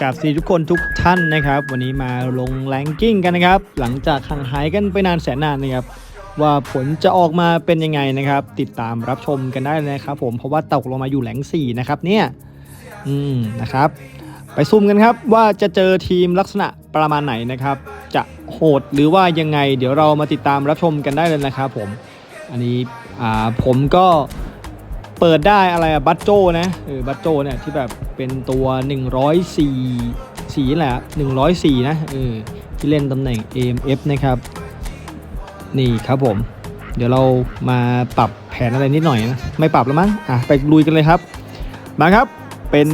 กับสีทุกคนทุกท่านนะครับ วันนี้มาลงแรงกิ้งกันนะครับ หลังจากห่างหายกันไปนานแสนนานนะครับ ว่าผลจะออกมาเป็นยังไงนะครับ ติดตามรับชมกันได้เลยนะครับ ผมเพราะว่าตกลงมาอยู่แหลง4นะครับเนี่ยอืมนะครับ ไปซุ่มกันครับว่าจะเจอทีมลักษณะประมาณไหนนะครับ จะโหดหรือว่ายังไง เดี๋ยวเรามาติดตามรับชมกันได้เลยนะครับ ผม อันนี้อ่าผมก็ เปิดได้อะไรอะบัตโจนะเออบัตโจเนี่ยที่แบบเป็นตัว 104สีแหละ 104 นะเออที่เล่นตำแหน่ง AMF นะครับ นี่ครับผม เดี๋ยวเรามาปรับแผนอะไรนิดหน่อยนะ ไม่ปรับแล้วมั้งอะไปลุยกันเลยครับ มาครับเป็น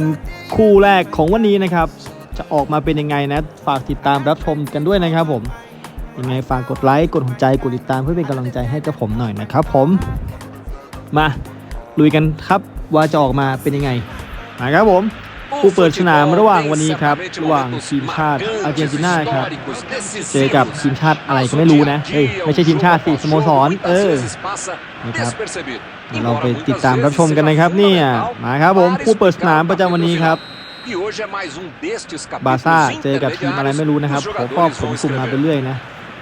คู่แรกของวันนี้นะครับ จะออกมาเป็นยังไงนะ ฝากติดตามรับชมกันด้วยนะครับผมยังไงฝากกดไลค์กดหัวใจกดติดตามเพื่อเป็นกำลังใจให้กับผมหน่อยนะครับผมมา ลุยกันครับว่าจะออกมาเป็นยังไงมาครับผมผู้เปิดสนามระหว่างวันนี้ครับระหว่างทีมชาติอาร์เจนตินาครับเจอกับทีมชาติอะไรก็ไม่รู้นะเอ้ยไม่ใช่ทีมชาติสิสโมสรเออนะครับเราไปติดตามรับชมกันนะครับเนี่ยมาครับผมผู้เปิดสนามประจำวันนี้ครับบาซ่าเจอกับทีมอะไรไม่รู้นะครับผมก็ผมสุ่มมาไปเรื่อยนะ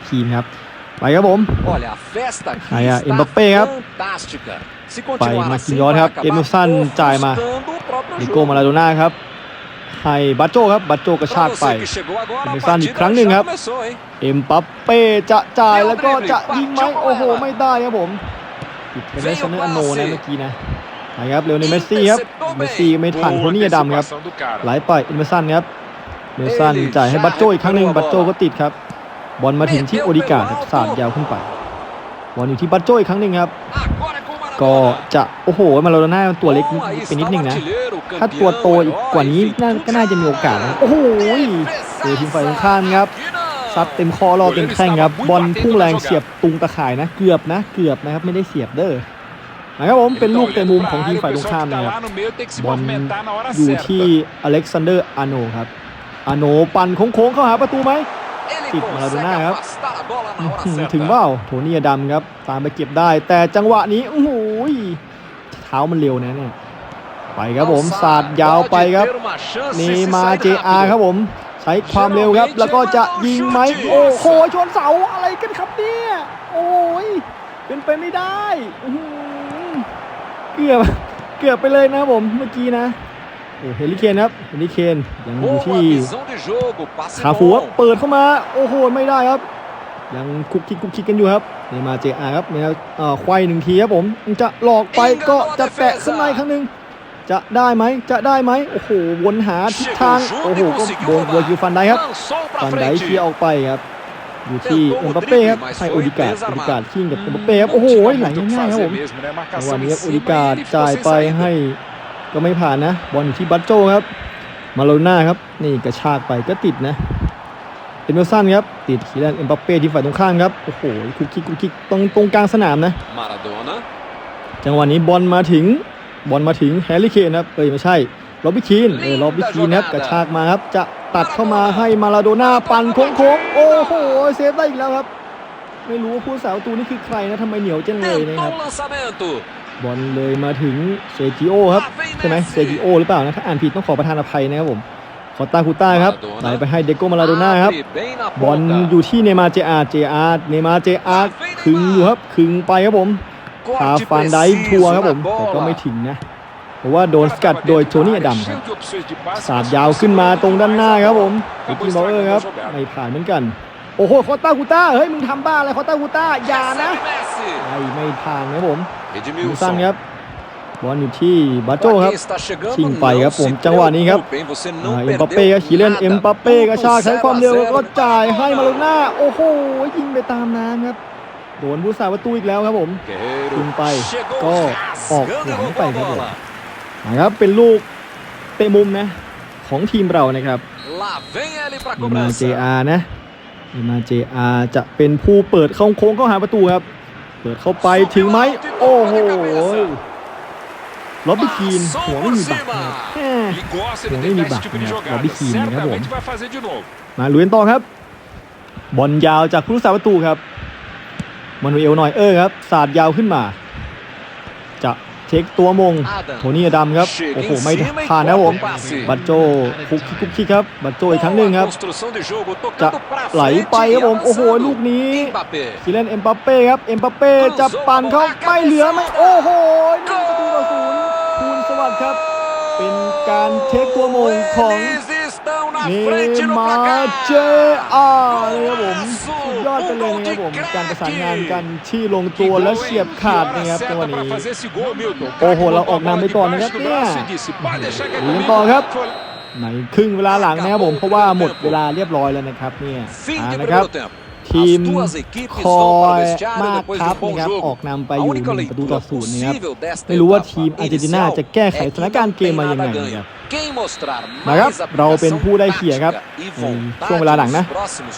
ทีมครับ ไปครับผม Aí a a Mbappé Mbappé ครับครับ ไปไปมามาคิคินนยยออสสคครัรับบเอเอมิมิลลสัสันนจ่าจ่ายยมามานิโก้มาลาโดน่าครับ ให้บัตโจครับ บัตโจกระชากไป เอมิลสันอีกครั้งหนึ่งครับ เอ็มปัปเป้จะจ่ายแล้วก็จะยิงไหมโอ้โห ไม่ได้ครับผมผิดเป็นเลสเนอร์อันโนนะเมื่อกี้นะไปครับเร็วในเมสซี่ครับ เมสซี่ไม่ทันโทนี่อดัมครับ ไหลไปเอ็มสันครับ เอ็มสันจ่ายให้บัตโจอีกครั้งหนึ่งบัตโจก็ติดครับ บอลมาถึงที่โอดิการ์ดครับสาดยาวขึ้นไปบอลอยู่ที่บัตโจอีกครั้งหนึ่งครับ ก็จะโอ้โหมาโลน่าตัวเล็กนิดไปนิดนึงนะ ถ้าตัวโตอีกกว่านี้น่าก็น่าจะมีโอกาสนะโอ้โหเจอทีมฝ่ายตรงข้ามครับซัดเต็มคอรอเต็มแข้งครับบอลพุ่งแรงเสียบตุงตะข่ายนะ เกือบนะ เกือบนะครับไม่ได้เสียบเด้อนะครับผมเป็นลูกเตะมุมของทีมฝ่ายตรงข้ามนะครับบอลอยู่ที่อเล็กซานเดอร์อาโนครับอาโนปั่นโค้งๆเข้าหาประตูไหม ติดมาลาโดน่าครับอื้อหือถึงเปล่าโทนี่อดัมครับตามไปเก็บได้ แต่จังหวะนี้โอ้โหเท้ามันเร็วนะเนี่ยไปครับผมสาดยาวไปครับนี่มาเจอาครับผม ใช้ความเร็วครับ แล้วก็จะยิงไหมโอ้โหชนเสาอะไรกันครับเนี่ยโอ้ยเป็นไปไม่ได้อื้อหือเกือบเกือบไปเลยนะครับผมเมื่อกี้นะโอ้ เฮลิเคนครับเฮลิเคนยังอยู่ที่ขาขาฟูฟูครับเปิดเข้ามาโอ้โหไม่ได้ครับ ยังคุกคิกคุกคิกกันอยู่ครับนี่มาเจอาครับเนี่ยเอ่อควายหนึ่งทีครับผมจะหลอกไปก็จะแตะขึ้นมาอีกครั้งหนึ่งจะได้ไหมจะได้ไหมโอ้โหวนหาทิศทางโอ้โหก็โดนบัวคิวฟันได้ครับฟันได้เคลียร์ออกไปครับอยู่ที่เอ็มบัปเป้ครับให้โอดิกาดโอดิกาดชิงกับเอ็มบัปเป้ครับโอ้โหไหลง่ายๆครับผมจังหวะนี้ครับโอดิกาดจ่ายไปให้ ก็ไม่ผ่านนะ บอลอยู่ที่บัตโจครับ มาโลน่าครับ นี่กระชากไปก็ติดนะ เอ็นเวลสันครับ ติดคีแลนเอ็มบัปเป้ที่ฝ่ายตรงข้ามครับ โอ้โหคุกคิกคุกคิกตรงตรงกลางสนามนะจังหวะนี้บอลมาถึงบอลมาถึงแฮร์รี่เคนครับเอ้ยไม่ใช่ล็อบบี้คีนเออล็อบบี้คีนครับกระชากมาครับ จะตัดเข้ามาให้มาลาโดน่าปั่นโค้งๆโอ้โหเซฟได้อีกแล้วครับ ไม่รู้ว่าผู้สาวประตูนี่คือใครนะทำไมเหนียวจังเลยนะครับ บอลเลยมาถึงเซจิโอครับใช่ไหมเซจิโอหรือเปล่านะถ้าอ่านผิดต้องขอประทานอภัยนะครับผมขอตาคูต้าครับไหลไปให้เดโก้มาลาโดน่าครับบบออลลออยู่ยู่ที่เนย์มาร์เจอาร์เจอาร์เนย์มาร์เจอาร์ขึงอยู่ครับขึงไปครับผมพาคาฟาฟานนไดไดทัทัววร์ร์คครัรับบผผมมแต่แต่ก็ก็ไม่ไม่ถึงนะเพราะว่าโดนสกัดโดยโทนี่อดัมครับสาสาดดยายาววขึ้ขึ้นนมามาตรงด้านหน้าครับผมเอ็กกี้บอลเออร์ครับไม่ผ่านเหมือนกันโอ้โหคอต้าคูต้าเฮ้ยมึงทำบ้าอะไรคอต้าคูต้าอย่านะไม่ไม่ผ่านนะครับผม มิลสันครับบอลอยู่ที่บัตโจครับชิงไปครับผมจังหวะนี้ครับอ่าเอ็มบัปเป้ก็ขี่เล่นเอ็มบัปเป้กระชากใช้ความเร็วแล้วก็จ่ายให้มาลงหน้าโอ้โหยิงไปตามน้ำครับโดนผู้สาประตูอีกแล้วครับผมยิงไปก็ออออกกหหลัลังงไปไปคครัรับบผผมมนะครับเป็นลูกเตะมุมนะของทีมเรานะครับมามาเจ JR นะมา JR จะเป็นผู้เปิดเข้าโค้งเข้าหาประตูครับ เปิดเข้าไปถึงไหมโอ้โหล็อบบี้คีนหัวไม่มีบัตรหัวไม่ Ele gosta, Não, ele nem tem me esse tipo bate, de né? jogada. Bobby Keane, né, Certamente bom? vai fazer de novo. มาลุยนต่อครับ บอลยาวจากผู้รักษาประตูครับมันูเอลหน่อยเออครับสาดยาวขึ้นมา เช็คตัวมงโทนี่อดัมครับโอ้โหไม่ผ่านนะครับผมบัตโจคุกคิกคุกคิกครับบัตโจอีกครั้งหนึ่งครับ จะไหลไปครับผมโอ้โหลูกนี้คิเลนเอ็มบัปเป้ครับเอ็มบัปเป้จะปั่นเข้าไม่เหลือไหมโอ้โหหนึ่งประตูต่อศูนย์คูณสวัสดิ์ครับ เป็นการเช็คตัวมงของ เนมาเจอาเลยครับผมยอดไปเลยนะครับผมการประสานงานกันที่ลงตัวและเฉียบขาดนะครับจังหวะนี้โอ้โหเราออกนำไปก่อนนะครับเนี่ยลุ้นต่อครับในครึ่งเวลาหลังนะครับผมเพราะว่าหมดเวลาเรียบร้อยแล้วนะครับเนี่ยนะครับทีมคอยมากครับนะครับออกนำไปอยู่ประตูต่อศูนย์นะครับไม่รู้ว่าทีมอาร์เจนตินาจะแก้ไขสถานการณ์เกมมายังไงนะครับ นะครับเราเป็นผู้ได้เขียครับในช่วงเวลาหลังนะ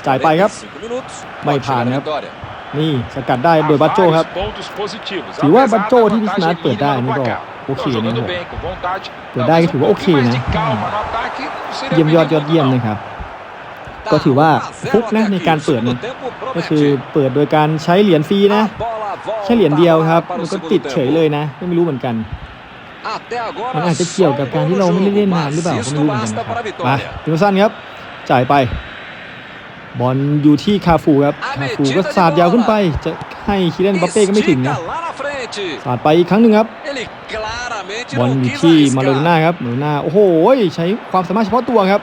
จ่ายไปครับ ไม่ผ่านครับนี่สกัดได้โดยบัตโจครับถือว่าบัตโจที่พิสมาร์ทเปิดได้นี่ก็โอเคโอเคนะนะคครัรับบเปิดได้ก็ถือว่าโอเคนะเยี่เยี่ยยมมยยออดดยยออดดเยี่เยี่ยยมมนะนะคครัรับบก็ถือว่าฟุกนะในการเปิดนะก็คือเปิดโดยการใช้เหรียญฟรีนะแค่เหรียญเดียวครับแล้วก็ติดเฉยเลยนะ ไม่รู้เหมือนกัน มัมันนอาอาจจจะจะเกี่เกี่ยยววกักับบกาการรที่ที่เราเราไม่ไม่ได้ได้เล่เล่นนนานานนหหรืรืออเปเปล่าล่าก็ก็ไม่ไม่รู้รู้เหเหมืมืออนนกักันนนะนะคครัรับบมาดิมสันครับบอลอยู่ที่คาฟูครับ คาฟูก็สาดยาวขึ้นไป จะให้คิเลนบัปเป้ก็ไม่ถึงนะสาดไปอีกครั้งหนึ่งครับบบออลลออยู่ยู่ที่ที่มามาโลโลนาน่าครับมาโลน่าโอ้โห ใช้ความสามารถเฉพาะตัวครับ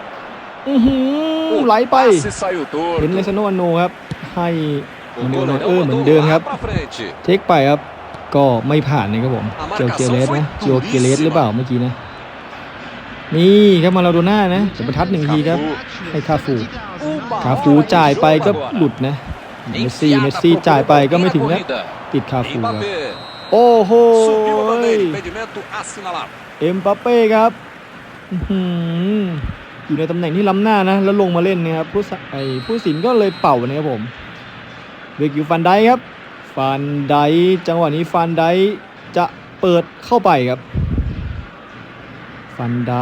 อือหือไหไหลลไปไปเห็เห็นนเลเลยซาโนอันโนครับ ให้มัมานโนโดนเอเอออร์เหเหมืมืออนนเดิเดิมมคครัรับบเทคไปครับ ก็ไม่ผ่านนะครับผมเจเจออเกเกเรเรสสนะนะเจอเกเรสหรือเปล่าเมื่อกี้นะนี่ครับมาลาโดน่านะจะประทัดหนึ่งทีครับให้คาฟูคาฟูจ่ายไปก็หลุดนะเมเมสสซี่ซี่เมเมสสซี่ซี่จ่าจ่ายยไปไปก็ก็ไม่ไม่ถึถึงงนะนะติดคาฟูคาครับฟูโอ้โหเอ็มเอ็มบัปเป้ครับอื้อหืออยู่ในตำแหน่งที่ล้ำหน้านะ แล้วลงมาเล่นนะครับผู้สไอผู้สินก็เลยเป่านะครับผมเบรกอยู่ฟันไดครับ ฟันไดจังหวะนี้ฟันไดจะเปิดเข้าไปครับ ฟันได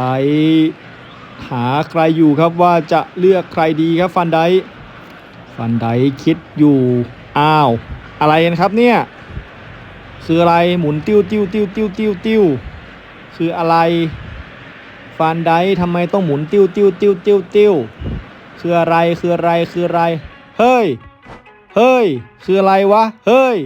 หาใครอยู่ครับว่าจะเลือกใครดีครับฟันไดฟันไดคิดอยู่ อ้าว อะไรกันครับเนี่ย คืออะไรหมุนติ้วติ้วติ้วติ้วติ้วติ้วคืออะไรฟานไดทำไมต้องหมุนติ้วติ้วติ้วติ้วติ้วคืออะไรคืออะไรคืออะไร เฮ้ย เฮ้ย คืออะไรวะ เฮ้ย